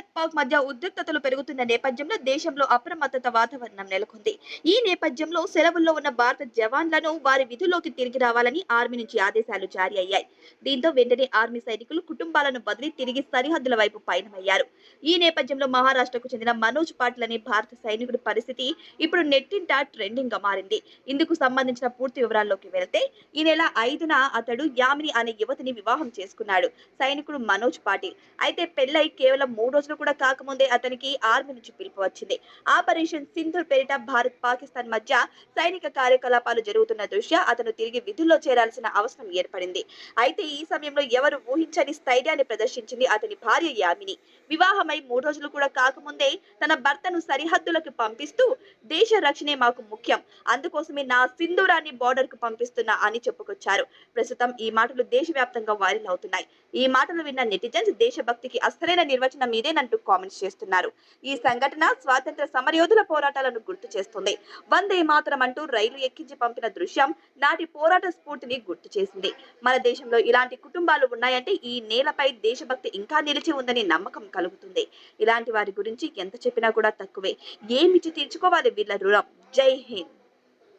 భారత్ పాక్ మధ్య ఉద్రిక్తతలు పెరుగుతున్న నేపథ్యంలో దేశంలో అప్రమత్తత వాతావరణం నెలకొంది. ఈ నేపథ్యంలో సెలవుల్లో ఉన్న భారత జవాన్లను వారి విధుల్లోకి తిరిగి రావాలని ఆర్మీ నుంచి ఆదేశాలు జారీ అయ్యాయి. దీంతో వెంటనే ఆర్మీ సైనికులు కుటుంబాలను బదిలీ తిరిగి సరిహద్దుల వైపు పయనమయ్యారు. ఈ నేపథ్యంలో మహారాష్ట్రకు చెందిన మనోజ్ పాటిల్ అనే భారత సైనికుడి పరిస్థితి ఇప్పుడు నెట్టింట ట్రెండింగ్గా మారింది. ఇందుకు సంబంధించిన పూర్తి వివరాల్లోకి వెళితే ఈ నెల ఐదున అతడు యామిని అనే యువతిని వివాహం చేసుకున్నాడు. సైనికుడు మనోజ్ పాటిల్. అయితే పెళ్ళై కేవలం మూడు రోజులు కూడా కాకముందే అతనికి ఆర్మీ నుంచి పిలుపు వచ్చింది. ఆపరేషన్ సింధూర్ పేరిట భారత్ పాకిస్తాన్ మధ్య సైనిక కార్యకలాపాలు జరుగుతున్న దృష్ట్యా అతను తిరిగి విధుల్లో చేరాల్సిన అవసరం ఏర్పడింది. అయితే ఈ సమయంలో ఎవరు ఊహించని స్థైర్యాన్ని ప్రదర్శించింది అతని భార్య యామిని. వివాహమై మూడు రోజులు కూడా కాకముందే తన భర్తను సరిహద్దులకు పంపిస్తూ దేశ రక్షణే మాకు ముఖ్యం. అందుకోసమే నా సింధూరాన్ని బార్డర్కు పంపిస్తున్నా అని చెప్పుకొచ్చారు. ప్రస్తుతం ఈ మాటలు దేశవ్యాప్తంగా వైరల్ అవుతున్నాయి. ఈ మాటలు విన్న నెటిజన్స్ దేశభక్తికి అసలైన నిర్వచనం అంటూ కామెంట్స్ చేస్తున్నారు. ఈ సంఘటన స్వాతంత్ర సమరయోధుల పోరాటాలను గుర్తు చేస్తుంది. వందే మాత్రం అంటూ రైలు ఎక్కించి పంపిన దృశ్యం నాటి పోరాట స్ఫూర్తిని గుర్తు చేసింది. మన దేశంలో ఇలాంటి కుటుంబాలు ఉన్నాయంటే ఈ నేలపై దేశభక్తి ఇంకా నిలిచి ఉందని నమ్మకం కలుగుతుంది. ఇలాంటి వారి గురించి ఎంత చెప్పినా కూడా తక్కువే. ఏమిచ్చి తీర్చుకోవాలి వీళ్ళ రుణం? జై హింద్.